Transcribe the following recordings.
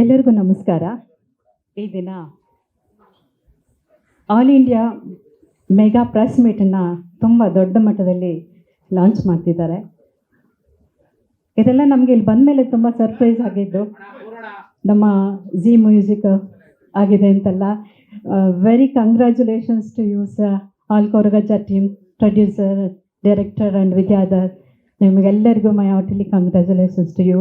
ಎಲ್ಲರಿಗೂ ನಮಸ್ಕಾರ. ಈ ದಿನ ಆಲ್ ಇಂಡಿಯಾ ಮೆಗಾ ಪ್ರೆಸ್ ಮೀಟನ್ನು ತುಂಬ ದೊಡ್ಡ ಮಟ್ಟದಲ್ಲಿ ಲಾಂಚ್ ಮಾಡ್ತಿದ್ದಾರೆ. ಇದೆಲ್ಲ ನಮಗೆ ಇಲ್ಲಿ ಬಂದ ಮೇಲೆ ತುಂಬ ಸರ್ಪ್ರೈಸ್ ಆಗಿದ್ದು ನಮ್ಮ ಜಿ ಮ್ಯೂಸಿಕ್ ಆಗಿದೆ ಅಂತೆಲ್ಲ. Very congratulations to use all Koragajja team producer director and Vidyadhar. ನಿಮಗೆಲ್ಲರಿಗೂ my heartily congratulations to you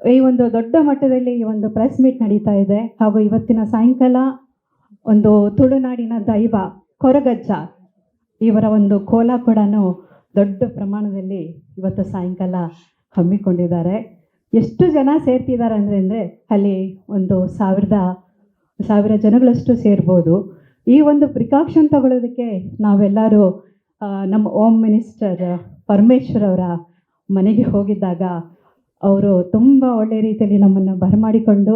ಈ ಒಂದು ದೊಡ್ಡ ಮಟ್ಟದಲ್ಲಿ ಈ ಒಂದು ಪ್ರೆಸ್ ಮೀಟ್ ನಡೀತಾ ಇದೆ. ಹಾಗೂ ಇವತ್ತಿನ ಸಾಯಂಕಾಲ ಒಂದು ತುಳುನಾಡಿನ ದೈವ ಕೊರಗಜ್ಜ ಇವರ ಒಂದು ಕೋಲ ಕೂಡ ದೊಡ್ಡ ಪ್ರಮಾಣದಲ್ಲಿ ಇವತ್ತು ಸಾಯಂಕಾಲ ಹಮ್ಮಿಕೊಂಡಿದ್ದಾರೆ. ಎಷ್ಟು ಜನ ಸೇರ್ತಿದ್ದಾರೆ ಅಂದರೆ ಅಂದರೆ ಅಲ್ಲಿ ಒಂದು ಸಾವಿರದ, ಸಾವಿರ ಜನಗಳಷ್ಟು ಸೇರ್ಬೋದು. ಈ ಒಂದು ಪ್ರಿಕಾಕ್ಷನ್ ತಗೊಳ್ಳೋದಕ್ಕೆ ನಾವೆಲ್ಲರೂ ನಮ್ಮ ಹೋಮ್ ಮಿನಿಸ್ಟರ್ ಪರಮೇಶ್ವರ್ ಅವರ ಮನೆಗೆ ಹೋಗಿದ್ದಾಗ ಅವರು ತುಂಬ ಒಳ್ಳೆ ರೀತಿಯಲ್ಲಿ ನಮ್ಮನ್ನು ಬರಮಾಡಿಕೊಂಡು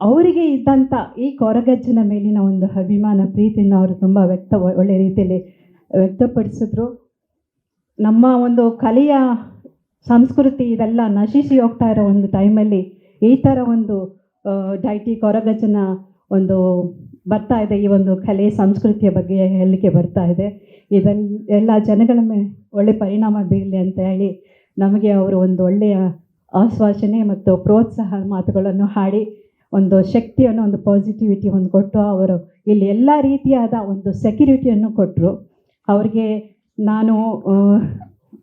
ಅವರಿಗೆ ಇದ್ದಂಥ ಈ ಕೊರಗಜ್ಜನ ಮೇಲಿನ ಒಂದು ಅಭಿಮಾನ, ಪ್ರೀತಿಯನ್ನು ಅವರು ತುಂಬ ವ್ಯಕ್ತ, ಒಳ್ಳೆ ರೀತಿಯಲ್ಲಿ ವ್ಯಕ್ತಪಡಿಸಿದ್ರು. ನಮ್ಮ ಒಂದು ಕಲೆಯ ಸಂಸ್ಕೃತಿ ಇದೆಲ್ಲ ನಶಿಸಿ ಹೋಗ್ತಾ ಇರೋ ಒಂದು ಟೈಮಲ್ಲಿ ಈ ಥರ ಒಂದು ಡೈಟಿ ಕೊರಗಜ್ಜನ ಒಂದು ಬರ್ತಾ ಇದೆ, ಈ ಒಂದು ಕಲೆ ಸಂಸ್ಕೃತಿಯ ಬಗ್ಗೆ ಹೇಳಲಿಕ್ಕೆ ಬರ್ತಾ ಇದೆ. ಇದೆಲ್ಲ, ಎಲ್ಲ ಜನಗಳ ಮೇಲೆ ಒಳ್ಳೆ ಪರಿಣಾಮ ಬೀರಲಿ ಅಂತ ಹೇಳಿ ನಮಗೆ ಅವರು ಒಂದು ಒಳ್ಳೆಯ ಆಶ್ವಾಸನೆ ಮತ್ತು ಪ್ರೋತ್ಸಾಹ ಮಾತುಗಳನ್ನು ಹಾಡಿ ಒಂದು ಶಕ್ತಿಯನ್ನು, ಒಂದು ಪಾಸಿಟಿವಿಟಿ ಒಂದು ಕೊಟ್ಟು ಅವರು ಇಲ್ಲಿ ಎಲ್ಲ ರೀತಿಯಾದ ಒಂದು ಸೆಕ್ಯೂರಿಟಿಯನ್ನು ಕೊಟ್ಟರು ಅವ್ರಿಗೆ ನಾನು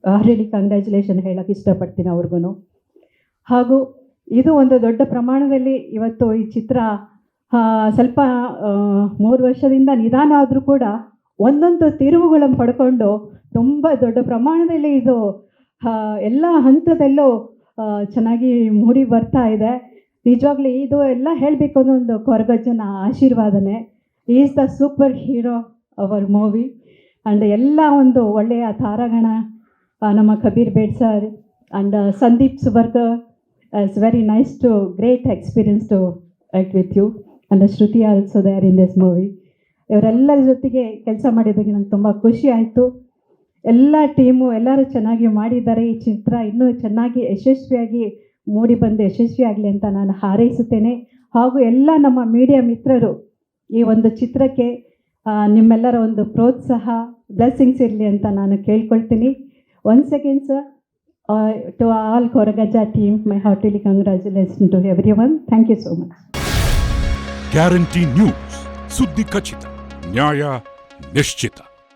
ಆಲ್ರೆಡಿ ಕಂಗ್ರ್ಯಾಚುಲೇಷನ್ ಹೇಳೋಕ್ಕೆ ಇಷ್ಟಪಡ್ತೀನಿ ಅವ್ರಿಗೂ ಹಾಗೂ ಇದು ಒಂದು ದೊಡ್ಡ ಪ್ರಮಾಣದಲ್ಲಿ ಇವತ್ತು ಈ ಚಿತ್ರ ಸ್ವಲ್ಪ ಮೂರು ವರ್ಷದಿಂದ ನಿಧಾನ ಆದರೂ ಕೂಡ ಒಂದೊಂದು ತಿರುವುಗಳನ್ನು ಪಡ್ಕೊಂಡು ತುಂಬ ದೊಡ್ಡ ಪ್ರಮಾಣದಲ್ಲಿ ಇದು ಎಲ್ಲ ಹಂತದಲ್ಲೂ ಚೆನ್ನಾಗಿ ಮೂಡಿ ಬರ್ತಾ ಇದೆ. ನಿಜವಾಗ್ಲೂ ಇದು ಎಲ್ಲ ಹೇಳಬೇಕು ಒಂದು ಕೊರಗಜ್ಜನ ಆಶೀರ್ವಾದನೆ. Is the super hero our movie and ಎಲ್ಲ ಒಂದು ಒಳ್ಳೆಯ ತಾರಾಗಣ ನಮ್ಮ Kabir Bedi sir and Sandeep Soparkar it's very nice to great experience to act with you and Shruti also there in this movie ಇವರೆಲ್ಲರ ಜೊತೆಗೆ ಕೆಲಸ ಮಾಡಿದ್ದಕ್ಕೆ ನಂಗೆ ತುಂಬ ಖುಷಿ ಆಯಿತು. ಎಲ್ಲ ಟೀಮು ಎಲ್ಲರೂ ಚೆನ್ನಾಗಿ ಮಾಡಿದ್ದಾರೆ. ಈ ಚಿತ್ರ ಇನ್ನೂ ಚೆನ್ನಾಗಿ, ಯಶಸ್ವಿಯಾಗಿ ಮೂಡಿ ಬಂದು ಯಶಸ್ವಿಯಾಗಲಿ ಅಂತ ನಾನು ಹಾರೈಸುತ್ತೇನೆ. ಹಾಗೂ ಎಲ್ಲ ನಮ್ಮ ಮೀಡಿಯಾ ಮಿತ್ರರು ಈ ಒಂದು ಚಿತ್ರಕ್ಕೆ ನಿಮ್ಮೆಲ್ಲರ ಒಂದು ಪ್ರೋತ್ಸಾಹ ಬ್ಲೆಸ್ಸಿಂಗ್ಸ್ ಇರಲಿ ಅಂತ ನಾನು ಕೇಳ್ಕೊಳ್ತೀನಿ. One seconds to all Koragajja team my heartily congratulation to every one thank you so much guarantee news ಸುದ್ದಿ ಖಚಿತ ನ್ಯಾಯ ನಿಶ್ಚಿತ